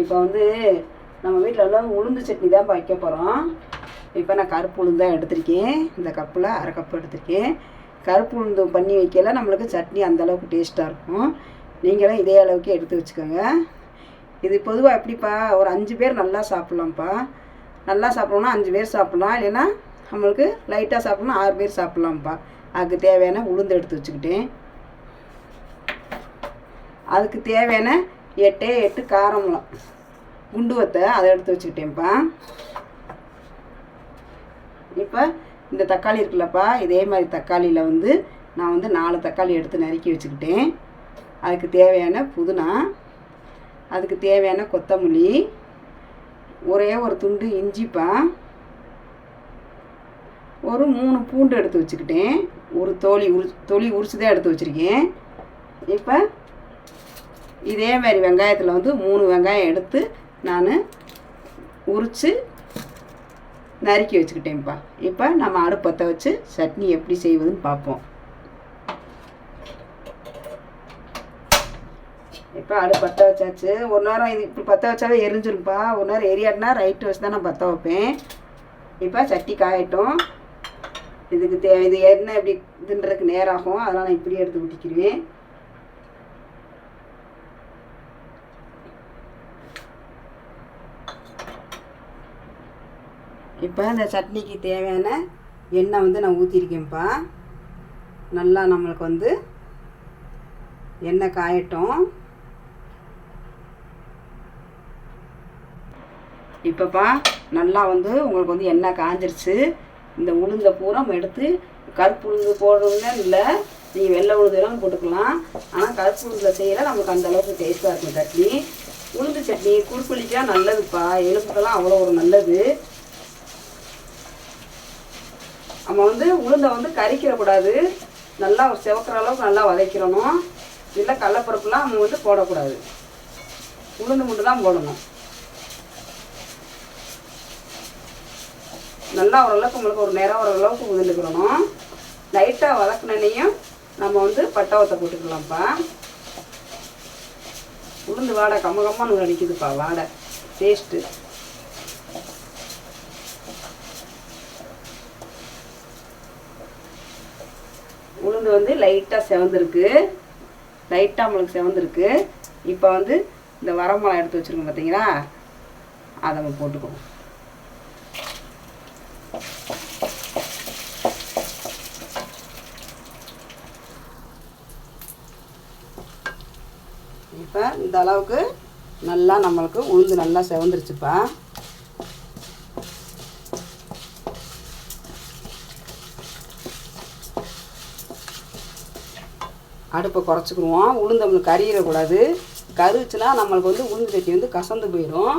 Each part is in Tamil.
இப்போ வந்து நம்ம வீட்டில் எல்லாம் உளுந்து சட்னி தான் வைக்க போகிறோம் இப்போ நான் கருப்பு உளுந்து தான் எடுத்திருக்கேன். இந்த கப்பில் அரை கப்பு எடுத்திருக்கேன். கருப்பு உளுந்து பண்ணி வைக்கல. நம்மளுக்கு சட்னி அந்தளவுக்கு டேஸ்ட்டாக இருக்கும். நீங்களும் இதே அளவுக்கு எடுத்து வச்சுக்கோங்க. இது பொதுவாக எப்படிப்பா ஒரு அஞ்சு பேர் நல்லா சாப்பிட்லாம்ப்பா. நல்லா சாப்பிட்றோம்னா அஞ்சு பேர் சாப்பிட்லாம். இல்லைன்னா நம்மளுக்கு லைட்டாக சாப்பிட்ணும்னா ஆறு பேர் சாப்பிட்லாம்ப்பா. அதுக்கு தேவையான உளுந்து எடுத்து வச்சுக்கிட்டேன். அதுக்கு தேவையான எட்டே எட்டு காரமுளம் குண்டு வத்தை அதை எடுத்து வச்சுக்கிட்டேன்ப்பா. இப்போ இந்த தக்காளி இருக்குல்லப்பா இதே மாதிரி தக்காளியில் வந்து நான் வந்து நாலு தக்காளி எடுத்து நறுக்கி வச்சுக்கிட்டேன். அதுக்கு தேவையான புதினா அதுக்கு தேவையான கொத்தமல்லி ஒரே ஒரு துண்டு இஞ்சிப்பா ஒரு மூணு பூண்டு எடுத்து வச்சுக்கிட்டேன். ஒரு தோழி உரி தோழி உரிச்சு தான் எடுத்து வச்சுருக்கேன். இப்போ இதே மாதிரி வெங்காயத்தில் வந்து மூணு வெங்காயம் எடுத்து நான் உரித்து நறுக்கி வச்சுக்கிட்டேன்ப்பா. இப்போ நம்ம அடுப்பத்தை வச்சு சட்னி எப்படி செய்வதுன்னு பார்ப்போம். இப்போ அடுப்பு பற்ற வச்சாச்சு. ஒரு நேரம் இது இப்படி பற்ற வச்சாவே எரிஞ்சிருப்பா ஒரு நேரம் எரியாட்டினா ரைட்டு வச்சு தான் நான் பற்ற வைப்பேன். இப்போ சட்டி காயட்டும். இதுக்கு தேவை இது என்ன இப்படி இதுன்றதுக்கு நேரம் ஆகும். நான் இப்படியே எடுத்து ஊற்றிக்கிடுவேன் இப்போ இந்த சட்னிக்கு தேவையான எண்ணெய் வந்து நான் ஊற்றிருக்கேன்ப்பா நல்லா நம்மளுக்கு வந்து எண்ணெய் காயட்டும். இப்போப்பா நல்லா வந்து உங்களுக்கு வந்து எண்ணெய் காஞ்சிருச்சு. இந்த உளுந்த பூரா நம்ம எடுத்து கருப்பு உளுந்து போடுறதுன்னு இல்லை நீங்கள் வெள்ளை உளுந்துலாம் போட்டுக்கலாம். ஆனால் கருப்பு உளுந்தில் செய்யல நமக்கு அந்த அளவுக்கு டேஸ்ட்டாக இருக்கும் சட்னி. உளுந்து சட்னி குறுக்குளிக்காக நல்லதுப்பா. எலும்புக்கெல்லாம் அவ்வளோ ஒரு நல்லது. நம்ம வந்து உளுந்தை வந்து கறிக்கிறக்கூடாது நல்லா செவக்கிற அளவுக்கு நல்லா வதக்கிறணும் இல்லை கடலப்பருப்புலாம் நம்ம வந்து போடக்கூடாது. உளுந்து மட்டும் தான் போடணும். நல்லா ஓரளவுக்கு உங்களுக்கு ஒரு நேரம் ஓரளவுக்கு உதிர்ந்துக்கிடணும் லைட்டாக வதக்கினையும் நம்ம வந்து பட்டாவத்தை போட்டுக்கலாம்ப்பா. உளுந்து வாடை கம்ம கம்மான்னு அடிக்குதுப்பா வாடை. டேஸ்ட்டு உளுந்து வந்து லைட்டாக செவந்திருக்கு. லைட்டாக நம்மளுக்கு செவந்திருக்கு. இப்போ வந்து இந்த வரமிளகா எடுத்து வச்சுருக்கோம் பார்த்தீங்களா அதை நம்ம போட்டுக்குவோம். இப்போ இந்த அளவுக்கு நல்லா நம்மளுக்கு உளுந்து நல்லா செவந்துருச்சுப்பா. அடுப்பை குறைச்சிக்கிடுவோம். உளுந்து நம்மளுக்கு கறியிடக்கூடாது. கருச்சுன்னா நம்மளுக்கு வந்து உளுந்து சட்டி வந்து கசந்து போயிடும்.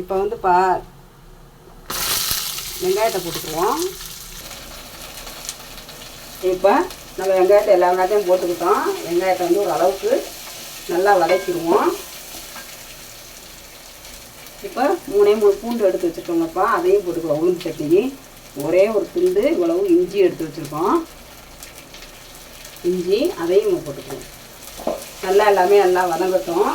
இப்போ வந்து பா வெங்காயத்தை போட்டுக்குவோம். இப்போ நம்ம வெங்காயத்தை எல்லா வெங்காயத்தையும் போட்டுக்கிட்டோம். வெங்காயத்தை வந்து ஒரு அளவுக்கு நல்லா வதக்கிடுவோம். இப்போ மூணே மூணு பூண்டு எடுத்து வச்சுருக்கோங்கப்பா. அதையும் போட்டுக்குவோம் உளுந்து சட்டிக்கு. ஒரே ஒரு துண்டு இவ்வளவு இஞ்சி எடுத்து வச்சுருக்கோம். இஞ்சி அதையும் நம்ம போட்டுக்குவோம் நல்லா எல்லாமே நல்லா வதங்கட்டும்.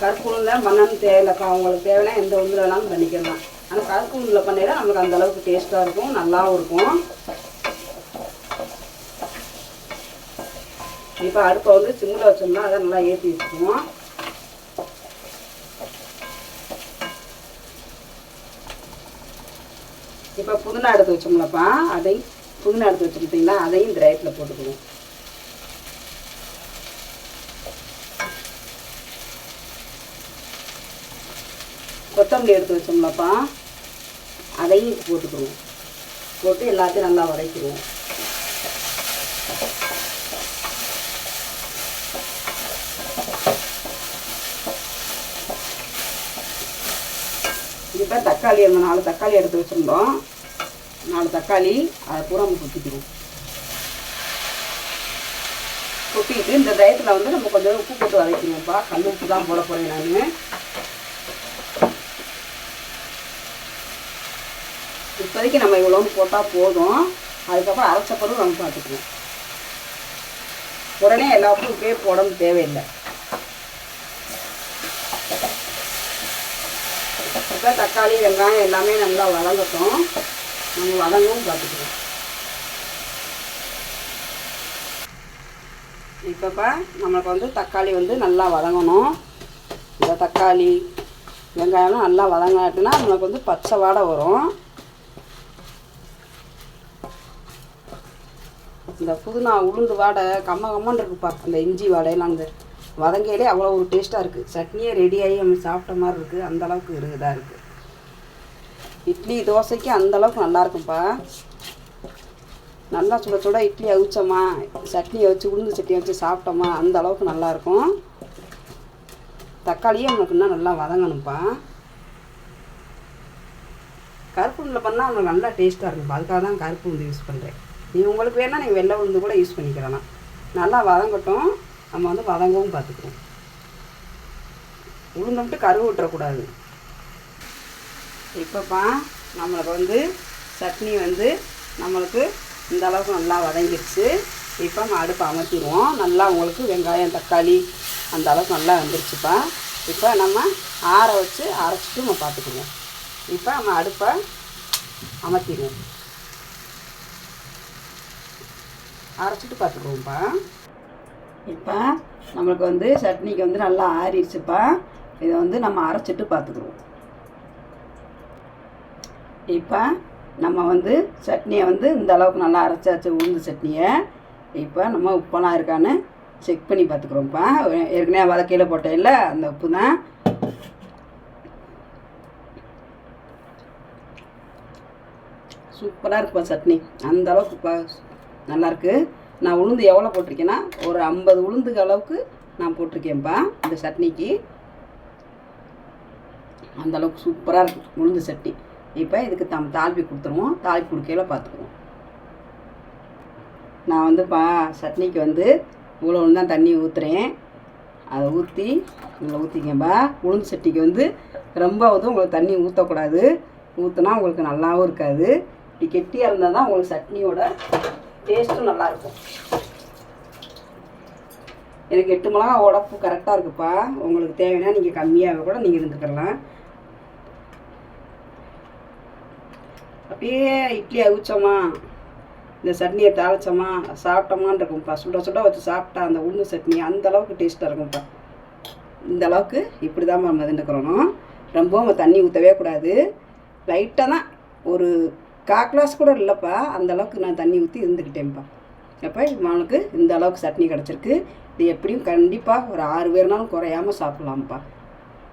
கருப்பு உளுந்தில் தேவையில்லக்கா தேவையில்லப்பா தேவையான எந்த உளுந்தில் வேணாலும் பண்ணிக்கலாம். ஆனால் கருப்பு பண்ணிட நமக்கு அந்த அளவுக்கு டேஸ்ட்டாக இருக்கும் நல்லாவும் இருக்கும். இப்போ அடுப்பை வந்து சிம்மில் வச்சோம்னா அதை நல்லா ஏற்றி வச்சுக்குவோம். இப்போ புதினா எடுத்து வச்சோம்லப்பா அதையும் புதினா எடுத்து வச்சுருந்தீங்களா அதையும் இந்த ரைட்டில் போட்டுக்குவோம் கொத்தமல்லி எடுத்து வச்சோம்லப்பா அதையும் போட்டுக்குவோம் போட்டு எல்லாத்தையும் நல்லா வதக்கிடுவோம். இப்போ தக்காளி. அந்த நாலு தக்காளி எடுத்து வச்சுருந்தோம். நாலு தக்காளி அதை பூரா நம்ம கொத்திக்கிறோம் கொட்டிட்டு இந்த டயத்தில் வந்து நம்ம கொஞ்சம் உப்பு போட்டு வதக்கணும்ப்பா கல் உப்பு தான் போட போகிறேன் நான். இப்போதைக்கு நம்ம இவ்வளோன்னு போட்டால் போதும். அதுக்கப்புறம் அரைச்ச பிறகு நம்ம பார்த்துக்குவோம். உடனே எல்லா உப்பும் இப்பயே போடணும் தேவையில்லை. இப்போ தக்காளி வெங்காயம் எல்லாமே நல்லா வதங்கட்டும். நம்ம வதங்கவும் பார்த்துக்கலாம். இப்போப்பா நம்மளுக்கு வந்து தக்காளி வந்து நல்லா வதங்கணும். இந்த தக்காளி வெங்காயம்லாம் நல்லா வதங்காட்டுனா நம்மளுக்கு வந்து பச்சை வாடை வரும். இந்த புதினா உளுந்து வாடை கம்ம கம்மன் இருக்குப்பா அந்த இஞ்சி வாடையெல்லாம் அந்த வதங்கையிலே அவ்வளோ ஒரு டேஸ்ட்டாக இருக்குது சட்னியே ரெடியாகி நம்ம சாப்பிட்ட மாதிரி இருக்குது அந்தளவுக்கு இருக்குதாக இருக்குது இட்லி தோசைக்கு அந்த அளவுக்கு நல்லா நல்லா சுட சுட இட்லி அவிச்சோமா சட்னியை வச்சு உளுந்து சட்னியை வச்சு சாப்பிட்டோமா அந்த அளவுக்கு நல்லாயிருக்கும். தக்காளியும் நமக்கு இன்னும் நல்லா வதங்கணும்ப்பா. கருப்பு உளுந்தில் பண்ணால் உங்களுக்கு நல்லா டேஸ்ட்டாக இருக்கும்ப்பா. அதுக்காக தான் கருப்பு உளுந்து யூஸ் பண்ணுறேன் நீ உங்களுக்கு வேணால் நீங்கள் வெள்ளை உளுந்து கூட யூஸ் பண்ணிக்கலாம். நல்லா வதங்கட்டும். நம்ம வந்து வதங்கவும் பார்த்துக்குறோம் உளுந்து மட்டும் கருவு விட்டுறக்கூடாது இப்போப்பா நம்மளுக்கு வந்து சட்னி வந்து நம்மளுக்கு இந்த அளவுக்கு நல்லா வதங்கிடுச்சு. இப்போ நம்ம அடுப்பை அமர்த்திடுவோம். நல்லா உங்களுக்கு வெங்காயம் தக்காளி அந்த அளவுக்கு நல்லா வந்துருச்சுப்பா. இப்போ நம்ம ஆற வச்சு அரைச்சிட்டு நம்ம பார்த்துக்குவோம் இப்போ நம்ம அடுப்பை அமர்த்திடுவோம். அரைச்சிட்டு பார்த்துக்குவோம்ப்பா. இப்போ நம்மளுக்கு வந்து சட்னிக்கு வந்து நல்லா ஆறிடுச்சுப்பா. இதை வந்து நம்ம அரைச்சிட்டு பார்த்துக்குவோம். இப்போ நம்ம வந்து சட்னியை வந்து இந்த அளவுக்கு நல்லா அரைச்சாச்சு உளுந்து சட்னியை இப்போ நம்ம உப்பெல்லாம் இருக்கான்னு செக் பண்ணி பார்த்துக்குறோம்ப்பா ஏற்கனவே வதக்கையில் இல்லை அந்த உப்பு தான் சூப்பராக இருக்குப்பா சட்னி. அந்த அளவுக்கு பா நல்லாயிருக்கு நான் உளுந்து எவ்வளோ போட்டிருக்கேன்னா ஒரு ஐம்பது உளுந்துக்கு அளவுக்கு நான் போட்டிருக்கேன்ப்பா இந்த சட்னிக்கு. அந்த அளவுக்கு சூப்பராக இருக்கும் உளுந்து சட்னி. இப்போ இதுக்கு தம் தாளிப்பி கொடுத்துருவோம். தாழ்வி கொடுக்கையில் பார்த்துக்குவோம் நான் வந்துப்பா சட்னிக்கு வந்து இவ்வளோ தான் தண்ணி ஊற்றுறேன் அதை ஊற்றி இதில் ஊற்றிக்கம்பா உளுந்து சட்டிக்கு வந்து ரொம்ப வந்து உங்களுக்கு தண்ணி ஊற்றக்கூடாது ஊற்றினா உங்களுக்கு நல்லாவும் இருக்காது. இப்படி கெட்டியாக இருந்தால் தான் உங்களுக்கு சட்னியோட டேஸ்ட்டும் நல்லாயிருக்கும் எனக்கு எட்டு மிளகா உடப்பு கரெக்டாக இருக்குப்பா. உங்களுக்கு தேவைன்னா நீங்கள் கம்மியாக கூட நீங்கள் இருந்துக்கலாம். அப்படியே இட்லி அவிச்சோமா இந்த சட்னியை தாளிச்சோமா சாப்பிட்டோமான்னு இருக்கும்ப்பா சுட சுட வச்சு சாப்பிட்டா அந்த உளுந்து சட்னி அந்த அளவுக்கு டேஸ்ட்டாக இருக்கும்ப்பா இந்த அளவுக்கு இப்படி தான் நம்ம ரொம்பவும் தண்ணி ஊற்றவே கூடாது. லைட்டாக தான். ஒரு கா கிளாஸ் கூட இல்லைப்பா. அந்த அளவுக்கு நான் தண்ணி ஊற்றி இருந்துக்கிட்டேன்ப்பா அப்போ அவனுக்கு இந்த அளவுக்கு சட்னி கிடச்சிருக்கு. இது எப்படியும் கண்டிப்பாக ஒரு ஆறு பேர்னாலும் குறையாமல் சாப்பிட்லாம்ப்பா.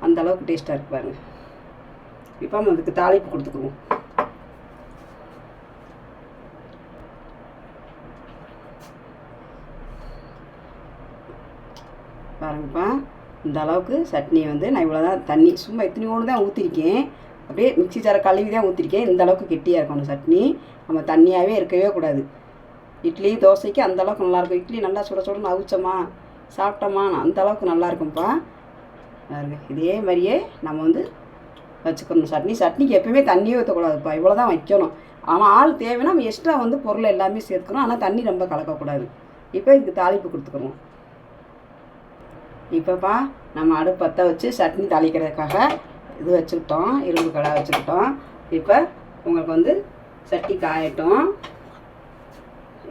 அந்த அளவுக்கு டேஸ்ட்டாக இருப்பாருங்க இப்போ நம்ம அதுக்கு தாளிப்பு கொடுத்துக்குவோம். ஆரம்பிப்பேன் இந்த அளவுக்கு சட்னி வந்து நான் இவ்வளோ தான் தண்ணி சும்மா இத்தனையோடு தான் ஊற்றிருக்கேன் அப்படியே மிக்சி ஜாரை கழுவி தான் ஊற்றிருக்கேன் இந்த அளவுக்கு கெட்டியாக இருக்கணும் சட்னி. நம்ம தண்ணியாகவே இருக்கவே கூடாது. இட்லி தோசைக்கு அந்த அளவுக்கு நல்லாயிருக்கும் இட்லி நல்லா சுட சுடன்னு அவிச்சோமா சாப்பிட்டோமா அந்த அளவுக்கு நல்லா இருக்கும்ப்பா இதே மாதிரியே நம்ம வந்து வச்சுக்கணும். சட்னி சட்னிக்கு எப்பயுமே தண்ணியே ஊற்றக்கூடாதுப்பா இவ்வளோ தான் வைக்கணும். ஆனால் ஆள் தேவைன்னா நம்ம எக்ஸ்ட்ரா வந்து பொருள் எல்லாமே சேர்த்துக்கணும். ஆனால் தண்ணி ரொம்ப கலக்கக்கூடாது. இப்போ இதுக்கு தாளிப்பு கொடுத்துக்கணும். இப்போப்பா நம்ம அடுப்பு பற்ற வச்சு சட்னி தாளிக்கிறதுக்காக இது வச்சுக்கிட்டோம் இரும்பு கடை வச்சுக்கிட்டோம். இப்போ உங்களுக்கு வந்து சட்டி காயட்டும்.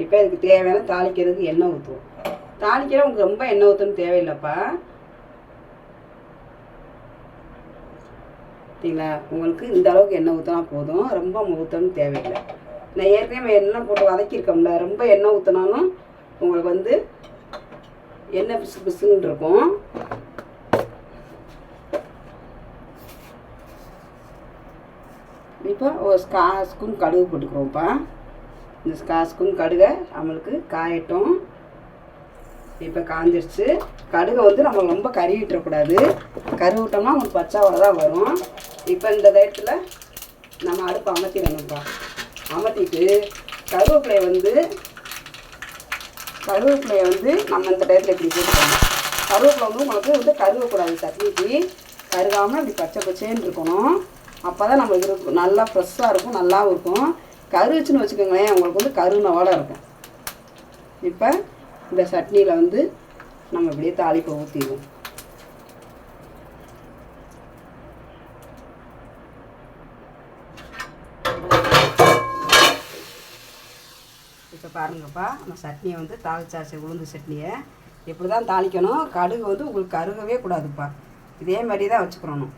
இப்போ இதுக்கு தேவையான தாளிக்கிறதுக்கு எண்ணெய் ஊற்றுவோம் தாளிக்கிற உங்களுக்கு ரொம்ப எண்ணெய் ஊற்றணும் தேவையில்லைப்பா. சரிங்களா? உங்களுக்கு இந்த அளவுக்கு எண்ணெய் ஊற்றினா போதும். ரொம்ப ஊற்றணும் தேவையில்லை. நான் ஏற்கனவே எண்ணெய் போட்டு வதக்கியிருக்கோம்ல ரொம்ப எண்ணெய் ஊற்றினாலும் உங்களுக்கு வந்து எண்ணெய் பிசு பிசுன்னு இருக்கும். இப்போ ஒரு ஸ்கா ஸ்பூன் கடுகு போட்டுக்கிறோம்ப்பா இந்த ஸ்கா ஸ்பூன் கடுகை நம்மளுக்கு காயட்டும். இப்போ காஞ்சிருச்சு. கடுகை வந்து நம்ம ரொம்ப கறி விட்டுறக்கூடாது. கறி விட்டோம்னா உங்களுக்கு பச்சாவோட தான் வரும். இப்போ இந்த நேரத்தில் நம்ம அடுப்பு அமர்த்திடணும்ப்பா அமர்த்திட்டு கருவேப்பிலையை வந்து கருவேப்பிலையை வந்து நம்ம இந்த டயத்தில் இப்படி போட்டுக்கணும் கருவேப்பிலை வந்து உங்களுக்கு வந்து கருவக்கூடாது சட்னிக்கு கருகாமல் இப்படி பச்சை பச்சைன்னு இருக்கணும். அப்போ தான் நம்ம இருக்கும் நல்லா ஃப்ரெஷ்ஷாக இருக்கும் நல்லாவும் இருக்கும். கருச்சுன்னு வச்சுக்கோங்களேன் உங்களுக்கு வந்து கருணவோட இருக்கும். இப்போ இந்த சட்னியில் வந்து நம்ம இப்படியே தாளிப்பை ஊற்றிடுவோம் இப்போ பாருங்கப்பா நம்ம சட்னியை வந்து தாளிச்சாச்சு உளுந்து சட்னியை. இப்படி தான் தாளிக்கணும். கடுகு வந்து உங்களுக்கு கருகவே கூடாதுப்பா. இதே மாதிரி தான் வச்சுக்கிறணும்